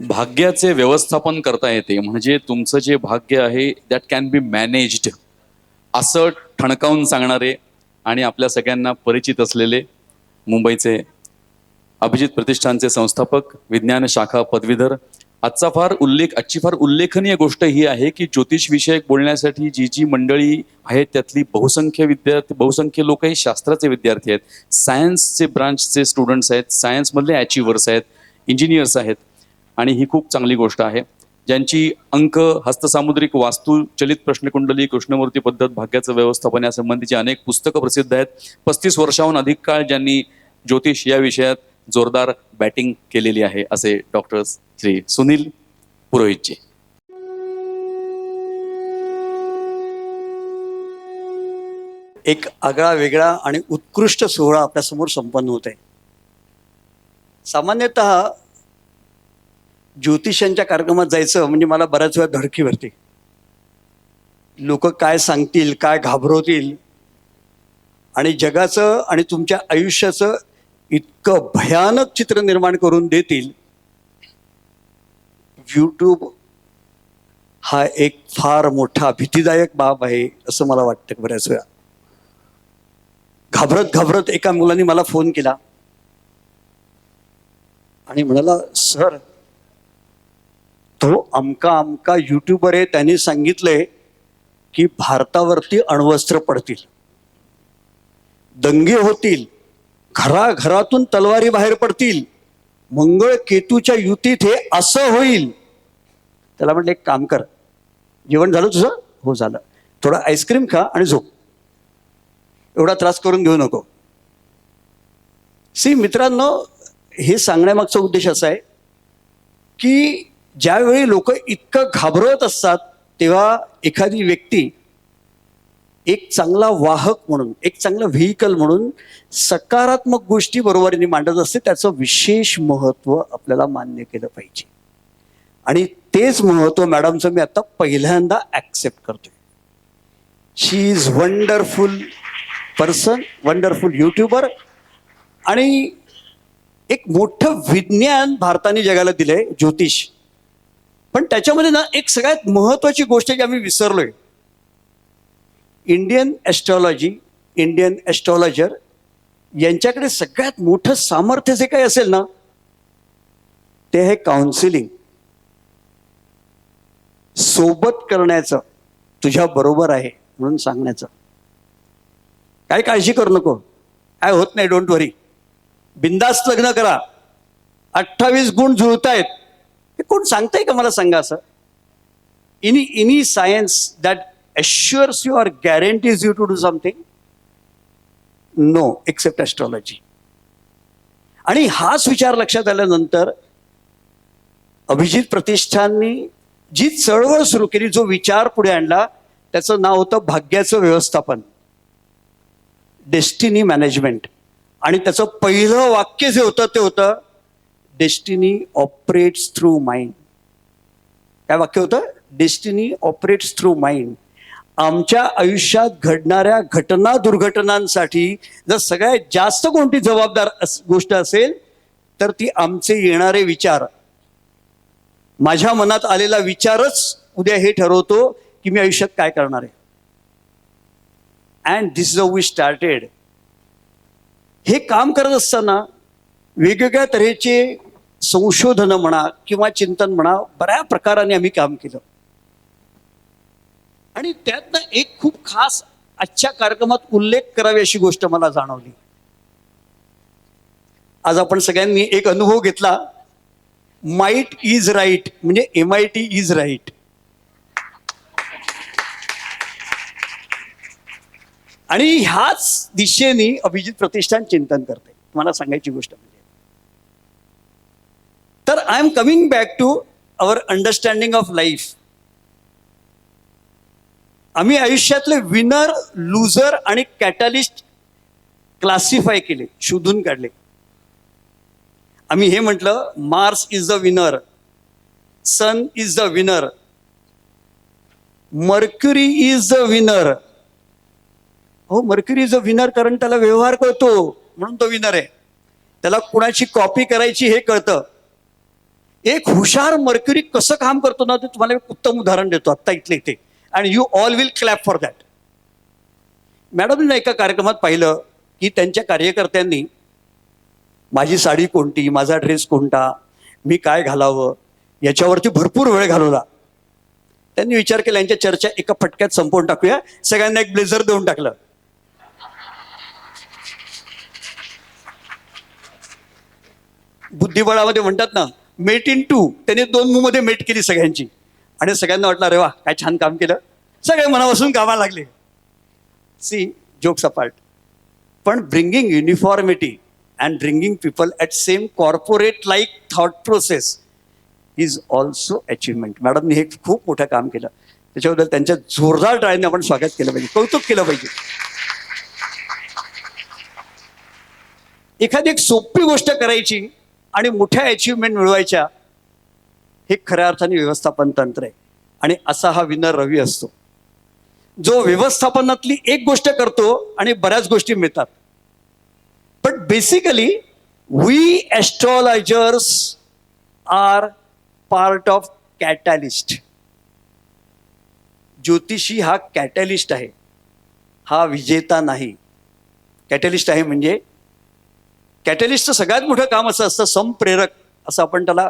भाग्याचे व्यवस्थापन करता येते. म्हणजे तुमचं जे भाग्य आहे दॅट कॅन बी मॅनेज्ड असं ठणकावून सांगणारे आणि आपल्या सगळ्यांना परिचित असलेले मुंबईचे अभिजित प्रतिष्ठानचे संस्थापक विज्ञान शाखा पदवीधर. आजचा फार उल्लेख आजची फार उल्लेखनीय गोष्ट ही आहे की ज्योतिष विषयक बोलण्यासाठी जी जी मंडळी आहेत त्यातली बहुसंख्य विद्यार्थी बहुसंख्य लोक हे शास्त्राचे विद्यार्थी आहेत. सायन्सचे ब्रांचचे स्टुडंट्स आहेत सायन्समधले अचिव्हर्स आहेत इंजिनियर्स आहेत. आणि ही खूप चांगली गोष्ट आहे. ज्यांची अंक हस्तसामुद्रिक वास्तू चलित प्रश्नकुंडली कृष्णमूर्ती पद्धत भाग्याचं व्यवस्थापन यासंबंधीची अनेक पुस्तकं प्रसिद्ध आहेत. पस्तीस वर्षाहून अधिक काळ ज्यांनी ज्योतिष या विषयात जोरदार बॅटिंग केलेली आहे असे डॉक्टर श्री सुनील पुरोहितजी. एक आगळा वेगळा आणि उत्कृष्ट सोहळा आपल्यासमोर संपन्न होत आहे सामान्यतः ज्योतिषांच्या कार्यक्रमात जायचं म्हणजे मला बऱ्याच वेळा धडकी भरते. लोक काय सांगतील काय घाबरवतील? आणि जगाचं आणि तुमच्या आयुष्याचं इतकं भयानक चित्र निर्माण करून देतील. यूट्यूब हा एक फार मोठा भीतीदायक बाब आहे असं मला वाटतं बऱ्याच वेळा. घाबरत घाबरत एका मुलाने मला फोन केला. आणि म्हणाला सर तो अमका अमका युट्यूबर आहे त्यांनी सांगितलंय की भारतावरती अण्वस्त्र पडतील. दंगे होतील घराघरातून तलवारी बाहेर पडतील मंगळ केतूच्या युतीत हे असं होईल. त्याला म्हटलं एक काम कर जेवण झालं तुझं? हो झालं. थोडं आईस्क्रीम खा आणि झोप. एवढा त्रास करून घेऊ नको. सी मित्रांनो हे सांगण्यामागचा उद्देश असा आहे की ज्यावेळी लोक इतकं घाबरवत असतात तेव्हा एखादी व्यक्ती एक चांगला वाहक म्हणून एक चांगलं व्हेकल म्हणून सकारात्मक गोष्टी बरोबरीने मांडत असते त्याचं विशेष महत्त्व आपल्याला मान्य केलं पाहिजे. आणि तेच महत्त्व मॅडमचं मी आता पहिल्यांदा ऍक्सेप्ट करतोय. She is wonderful person wonderful YouTuber आणि एक मोठं विज्ञान भारताने जगाला दिलंय ज्योतिष. पण त्याच्यामध्ये ना एक सगळ्यात महत्वाची गोष्ट जी आम्ही विसरलोय. इंडियन ॲस्ट्रॉलॉजी इंडियन ॲस्ट्रॉलॉजर यांच्याकडे सगळ्यात मोठं सामर्थ्य जे काही असेल ना ते आहे काउन्सिलिंग सोबत करण्याचं तुझ्या बरोबर आहे म्हणून सांगण्याचं. काय काळजी करू नको. काय होत नाही डोंट वरी बिंदास्त लग्न करा. अठ्ठावीस गुण जुळतायत. हे कोण सांगताय का मला सांगा असं? Any any science that assures you are guarantees you to do something no except astrology आणि हाच विचार लक्षात आल्यानंतर अभिजित प्रतिष्ठाननी जी चळवळ सुरू केली जो विचार पुढे आणला त्याचं नाव होतं भाग्याचं व्यवस्थापन. डेस्टिनी मॅनेजमेंट आणि त्याचं पहिलं वाक्य जे होतं ते होतं डेस्टिनी ऑपरेट्स थ्रू माइंड काय वाक्य होतं? डेस्टिनी ऑपरेट्स थ्रू माइंड आमच्या आयुष्यात घडणाऱ्या घटना दुर्घटनांसाठी जर सगळ्यात जास्त कोणती जबाबदार अस- गोष्ट असेल तर ती आमचे येणारे विचार. माझ्या मनात आलेला विचारच उद्या हे ठरवतो की मी आयुष्यात काय करणार आहे. And this is we started हे काम करत असताना वेगवेगळ्या तऱ्हेचे संशोधन म्हणा किंवा चिंतन म्हणा बऱ्या प्रकाराने आम्ही काम केलं. आणि त्यातनं एक खूप खास आजच्या कार्यक्रमात उल्लेख करावी अशी गोष्ट मला जाणवली. आज आपण सगळ्यांनी एक अनुभव घेतला. माइट इज राईट म्हणजे M I T is right आणि ह्याच दिशेने अभिजित प्रतिष्ठान चिंतन करते तुम्हाला सांगायची गोष्ट म्हणजे तर I am coming back to our understanding of life आम्ही आयुष्यातले विनर लुझर आणि कॅटलिस्ट क्लासिफाय केले शोधून काढले. आम्ही हे म्हटलं Mars is the winner sun is the winner Mercury is the winner हो मर्क्युरी इज अ विनर कारण त्याला व्यवहार कळतो म्हणून तो विनर आहे. त्याला कुणाची कॉपी करायची हे कळतं. एक हुशार मर्क्युरी कसं काम करतो ना ते तुम्हाला एक उत्तम उदाहरण देतो आत्ता इथले इथे. And you all will clap for that मॅडमने एका कार्यक्रमात पाहिलं की त्यांच्या कार्यकर्त्यांनी माझी साडी कोणती? माझा ड्रेस कोणता? मी काय घालावं? याच्यावरती भरपूर वेळ घालवला. त्यांनी विचार केला यांच्या चर्चा एका फटक्यात संपवून टाकूया. सगळ्यांना एक ब्लेझर देऊन टाकलं. बुद्धिबळामध्ये म्हणतात ना मेट इन टू. त्याने दोन मूवमध्ये मेट केली सगळ्यांची. आणि सगळ्यांना वाटलं अरे वा काय छान काम केलं. सगळे मनापासून कामाला लागले. सी जोक्स अपार्ट पण bringing uniformity and bringing people at same corporate like thought process is also achievement मॅडमनी हे खूप मोठं काम केलं. त्याच्याबद्दल त्यांच्या जोरदार टाळ्याने आपण स्वागत केलं पाहिजे. कौतुक केलं पाहिजे. एखादी एक सोपी गोष्ट करायची आणि मोठ्या अचिव्हमेंट मिळवायच्या हे खऱ्या अर्थाने व्यवस्थापन तंत्र आहे. आणि असा हा विनर रवी असतो. जो व्यवस्थापनातली एक गोष्ट करतो आणि बऱ्याच गोष्टी मिळतात. But basically we astrologers are part of catalyst ज्योतिषी हा कॅटॅलिस्ट आहे. हा विजेता नाही. कॅटॅलिस्ट आहे म्हणजे कॅटलिस्टचं सगळ्यात मोठं काम असं असतं संप्रेरक असं आपण त्याला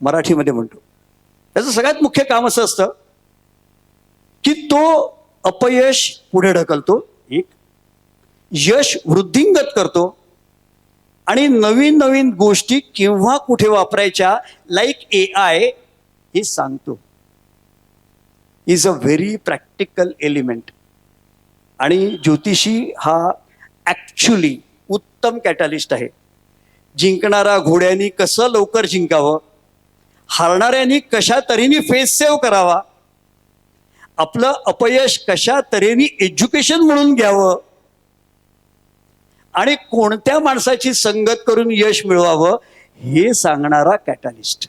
मराठीमध्ये म्हणतो. त्याचं सगळ्यात मुख्य काम असं असतं की तो अपयश पुढे ढकलतो एक यश वृद्धिंगत करतो आणि नवीन नवीन गोष्टी केव्हा कुठे वापरायच्या लाईक ए आय हे सांगतो. Is a very practical element आणि ज्योतिषी हा ॲक्च्युली उत्तम कॅटलिस्ट आहे. जिंकणारा घोड्यांनी कसं लवकर जिंकावं? हारणाऱ्यांनी कशा तऱ्हेने फेस सेव्ह करावा? आपलं अपयश कशा तऱ्हेने एज्युकेशन म्हणून घ्यावं? आणि कोणत्या माणसाची संगत करून यश मिळवावं? हे सांगणारा कॅटलिस्ट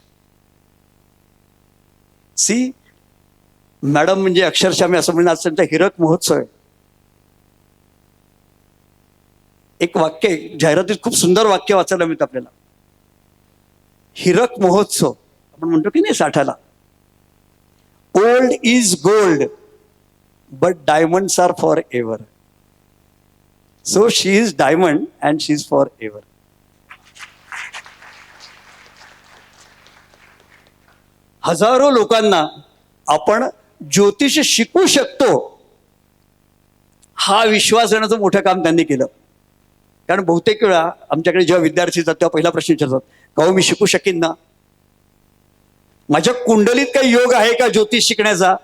सी मॅडम म्हणजे अक्षरशः मी असं म्हणणार त्यांचा हिरक महोत्सव आहे. एक वाक्य जाहिरातीत खूप सुंदर वाक्य वाचायला मिळतं आपल्याला. हिरक महोत्सव. आपण म्हणतो की नाही साठाला? Old is gold but diamonds are for ever so she is diamond and she is for ever हजारो लोकांना आपण ज्योतिष शिकू शकतो हा विश्वास देण्याचं मोठं काम त्यांनी केलं. कारण बहुतेक वेळा आमच्याकडे जेव्हा विद्यार्थी येतात तेव्हा पहिला प्रश्न विचारतात का हो मी शिकू शकेन ना? माझ्या कुंडलीत काही योग आहे का ज्योतिष शिकण्याचा?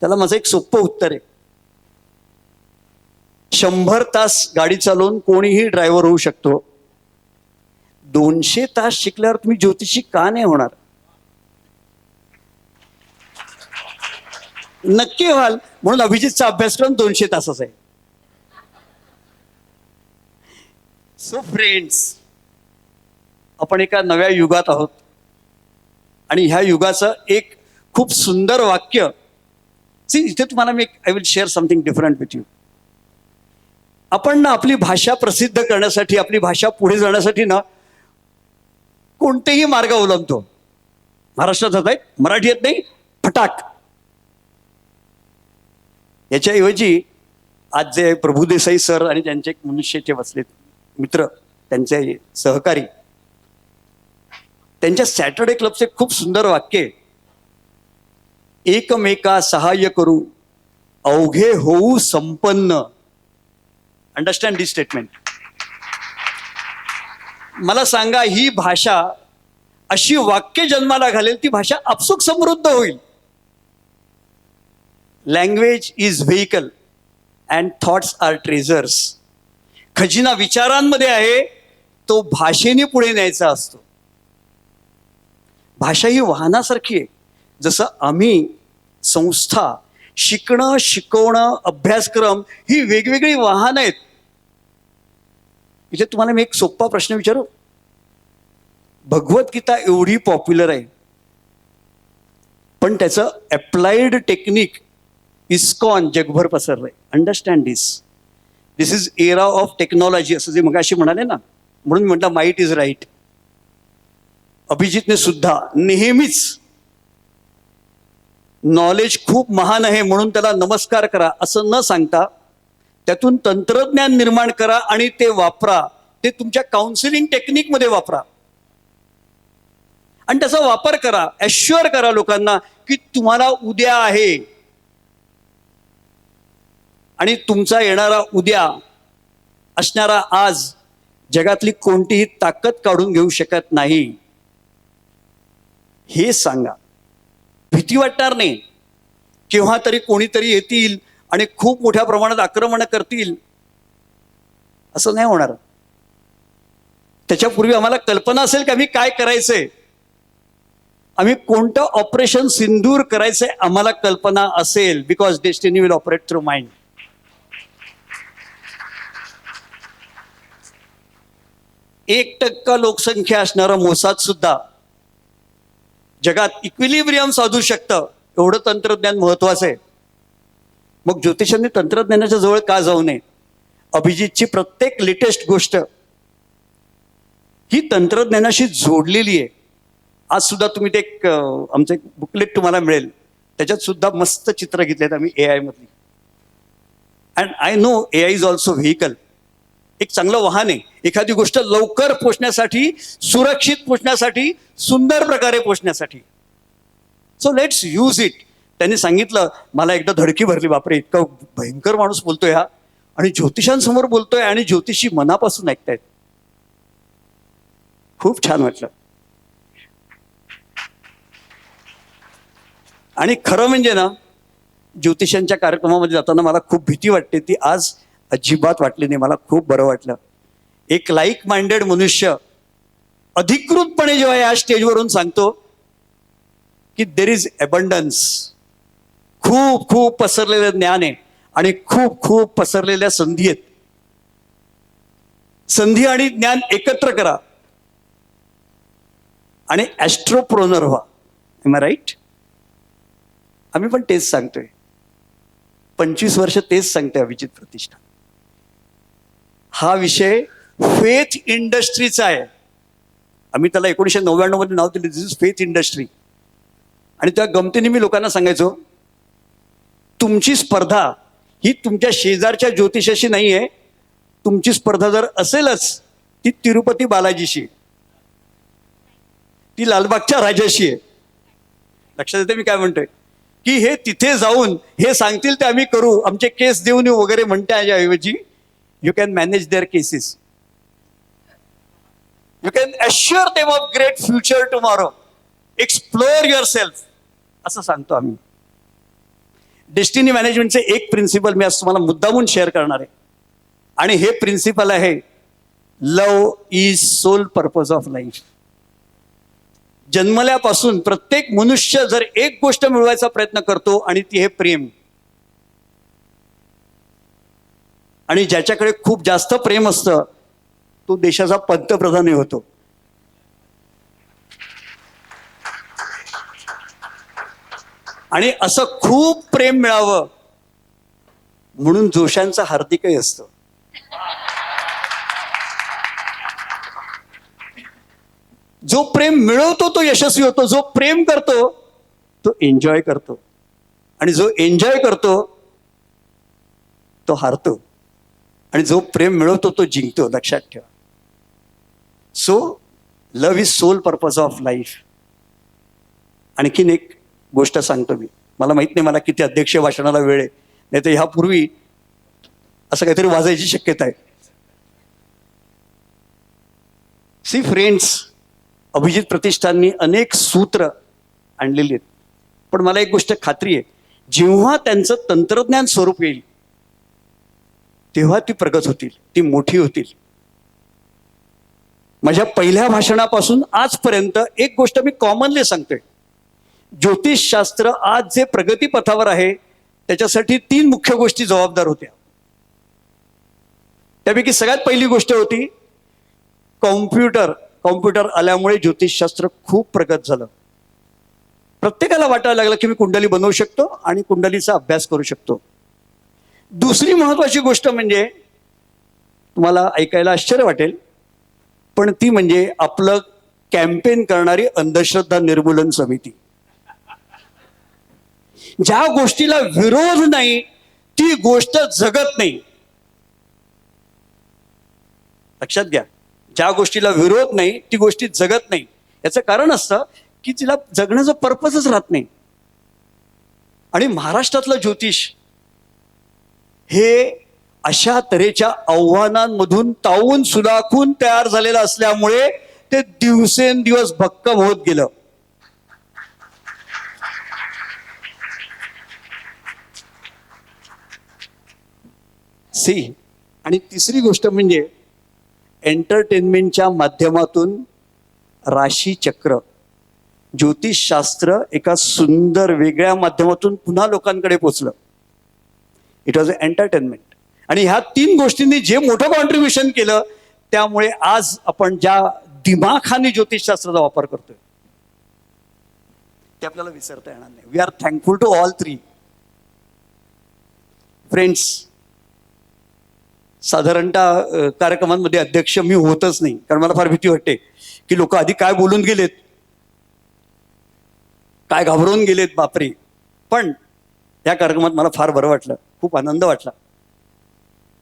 त्याला माझं एक सोपं उत्तर आहे. शंभर तास गाडी चालवून कोणीही ड्रायव्हर होऊ शकतो. दोनशे तास शिकल्यावर तुम्ही ज्योतिषी का नाही होणार? नक्की व्हाल. म्हणून अभिजितचा अभ्यासक्रम दोनशे तासाचा आहे. सो फ्रेंड्स आपण एका नव्या युगात आहोत. आणि ह्या युगाचं एक खूप सुंदर वाक्य सी इथे तुम्हाला मी I will share something different with you आपण ना आपली भाषा प्रसिद्ध करण्यासाठी आपली भाषा पुढे जाण्यासाठी ना कोणतेही मार्ग अवलंबतो. महाराष्ट्रात जात आहे मराठी येत नाही फटाक. याच्याऐवजी आज जे प्रभुदेसाई सर आणि त्यांचे एक मनुष्य ते बसलेत. मित्र त्यांचे सहकारी. त्यांच्या सॅटर्डे क्लबचे खूप सुंदर वाक्य एकमेका सहाय्य करू अवघे होऊ संपन्न. अंडरस्टँड दिस स्टेटमेंट मला सांगा ही भाषा अशी वाक्य जन्माला घालेल ती भाषा आपसुक समृद्ध होईल. Language is vehicle and thoughts are treasures खजिना विचारांमध्ये आहे तो भाषेने पुढे न्यायचा असतो. भाषा ही वाहनासारखी आहे. जसं आम्ही संस्था शिकणं शिकवणं अभ्यासक्रम ही वेगवेगळी वाहनं आहेत. इथे तुम्हाला मी एक सोपा प्रश्न विचारू? भगवद्गीता एवढी पॉप्युलर आहे. पण त्याचं अप्लाइड टेक्निक इस्कॉन जगभर पसरलंय. Understand this this is era of technology असं जे मगाशी म्हणाले ना म्हणून म्हटलं माईट इज राईट अभिजितने सुद्धा नेहमीच नॉलेज खूप महान आहे म्हणून त्याला नमस्कार करा असं न सांगता त्यातून तंत्रज्ञान निर्माण करा आणि ते वापरा. ते तुमच्या काउन्सिलिंग टेक्निकमध्ये वापरा. आणि त्याचा वापर करा ॲश्युअर करा लोकांना की तुम्हाला उद्या आहे. आणि तुमचा येणारा उद्या असणारा आज जगातली कोणतीही ताकद काढून घेऊ शकत नाही. हे सांगा. भीती वाटणार नाही. केव्हा तरी कोणीतरी येतील आणि खूप मोठ्या प्रमाणात आक्रमण करतील. असं नाही होणार. त्याच्यापूर्वी आम्हाला कल्पना असेल की आम्ही काय करायचंय. आम्ही कोणतं ऑपरेशन सिंदूर करायचंय आम्हाला कल्पना असेल because destiny will operate through mind एक टक्का लोकसंख्या असणारा मोसाद सुद्धा जगात इक्विलिब्रियम साधू शकतं. एवढं तंत्रज्ञान महत्वाचं आहे. मग ज्योतिषांनी तंत्रज्ञानाच्या जवळ का जाऊ नये? अभिजितची प्रत्येक लेटेस्ट गोष्ट ही तंत्रज्ञानाशी जोडलेली आहे. आज सुद्धा तुम्ही ते एक आमचं एक बुकलेट तुम्हाला मिळेल. त्याच्यात सुद्धा मस्त चित्र घेतलेत आम्ही ए आय मधली. And I know A I is also vehicle एक चांगलं वाहन आहे. एखादी गोष्ट लवकर पोचण्यासाठी सुरक्षित पोचण्यासाठी सुंदर प्रकारे पोचण्यासाठी. सो लेट्स यूज इट त्यांनी सांगितलं मला एकदा धडकी भरली बापरे इतका भयंकर माणूस बोलतोय हा. आणि ज्योतिषांसमोर बोलतोय आणि ज्योतिषी मनापासून ऐकतायत. खूप छान वाटलं. आणि खरं म्हणजे ना ज्योतिषांच्या कार्यक्रमामध्ये जाताना मला खूप भीती वाटते ती आज अजिबात वाटली नाही. मला खूप बरं वाटलं. एक लाईक माइंडेड मनुष्य अधिकृतपणे जेव्हा या स्टेजवरून सांगतो की देर इज अबंडन्स खूप खूप पसरलेलं ज्ञान आहे आणि खूप खूप पसरलेल्या संधी आहेत. संधी आणि ज्ञान एकत्र करा. आणि ॲस्ट्रोप्रोनर व्हा. एम आय राईट आम्ही पण तेच सांगतोय. पंचवीस वर्ष तेच सांगतोय अभिजित प्रतिष्ठा हा विषय फेथ इंडस्ट्रीचा आहे. आम्ही त्याला एकोणीसशे नव्याण्णवमध्ये नाव दिले दिस इज फेथ इंडस्ट्री आणि त्या गमतीने मी लोकांना सांगायचो तुमची स्पर्धा ही तुमच्या शेजारच्या ज्योतिषाशी नाही आहे तुमची स्पर्धा जर असेलच ती तिरुपती बालाजीशी ती लालबागच्या राजाशी आहे. लक्षात येते मी काय म्हणतोय? की हे तिथे जाऊन हे सांगतील ते आम्ही करू. आमचे केस देऊन येऊ वगैरे म्हणते ऐवजी can manage there their you can can assure of great future future explore yourself असं सांगतो आम्ही. डेस्टिनी मॅनेजमेंटचे एक प्रिन्सिपल मी आज तुम्हाला मुद्दामून शेअर करणार आहे. आणि हे प्रिन्सिपल आहे love is sole purpose of life जन्मल्यापासून प्रत्येक मनुष्य जर एक गोष्ट मिळवायचा प्रयत्न करतो आणि ती हे प्रेम. आणि ज्याच्याकडे खूप जास्त प्रेम असतं तो देशाचा पंतप्रधानही होतो. आणि असं खूप प्रेम मिळावं म्हणून जोशांचा हार्दिकही असतं. जो प्रेम मिळवतो तो यशस्वी होतो. जो प्रेम करतो तो एन्जॉय करतो. आणि जो एन्जॉय करतो तो हारतो. आणि जो प्रेम मिळवतो तो जिंकतो लक्षात ठेवा. So love is sole purpose of life आणखीन एक गोष्ट सांगतो मी. मला माहीत नाही मला किती अध्यक्ष भाषणाला वेळ आहे. नाही तर ह्यापूर्वी असं काहीतरी वाजायची शक्यता आहे. सी फ्रेंड्स अभिजित प्रतिष्ठाननी अनेक सूत्र आणलेली आहेत. पण मला एक गोष्ट खात्री आहे. जेव्हा त्यांचं तंत्रज्ञान स्वरूप येईल तेव्हा ती प्रगत होतील ती मोठी होतील. माझ्या पहिल्या भाषणापासून आजपर्यंत एक गोष्ट मी कॉमनली सांगतोय. ज्योतिषशास्त्र आज जे प्रगतीपथावर आहे त्याच्यासाठी तीन मुख्य गोष्टी जबाबदार होत्या. त्यापैकी सगळ्यात पहिली गोष्ट होती कॉम्प्युटर. कॉम्प्युटर आल्यामुळे ज्योतिषशास्त्र खूप प्रगत झालं. प्रत्येकाला वाटायला लागलं की मी कुंडली बनवू शकतो आणि कुंडलीचा अभ्यास करू शकतो. दुसरी महत्वाची गोष्ट म्हणजे तुम्हाला ऐकायला आश्चर्य वाटेल पण ती म्हणजे आपलं कॅम्पेन करणारी अंधश्रद्धा निर्मूलन समिती. ज्या गोष्टीला विरोध नाही ती गोष्ट जगत नाही. लक्षात घ्या ज्या गोष्टीला विरोध नाही ती गोष्टी जगत नाही. याचं कारण असतं की तिला जगण्याचा पर्पजच राहत नाही. आणि महाराष्ट्रातलं ज्योतिष हे अशा तऱ्हेच्या आव्हानांमधून तावून सुदाखून तयार झालेलं असल्यामुळे ते दिवसेंदिवस भक्कम होत गेलं. सी आणि तिसरी गोष्ट म्हणजे एंटरटेनमेंटच्या माध्यमातून राशीचक्र ज्योतिषशास्त्र एका सुंदर वेगळ्या माध्यमातून पुन्हा लोकांकडे पोचलं. इट वॉज एंटरटेनमेंट आणि ह्या तीन गोष्टींनी जे मोठं कॉन्ट्रीब्युशन केलं त्यामुळे आज आपण ज्या दिमाखाने ज्योतिषशास्त्राचा वापर करतोय ते आपल्याला विसरता येणार नाही. We are thankful to all three friends साधारणतः कार्यक्रमांमध्ये अध्यक्ष मी होतच नाही कारण मला फार भीती वाटते की लोक आधी काय बोलून गेलेत काय घाबरून गेलेत बापरे. पण या कार्यक्रमात मला फार बरं वाटलं. खूप आनंद वाटला.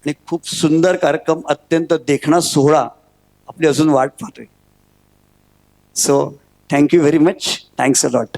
आणि खूप सुंदर कार्यक्रम अत्यंत देखणा सोहळा आपली अजून वाट पाहतोय. So thank you very much thanks a lot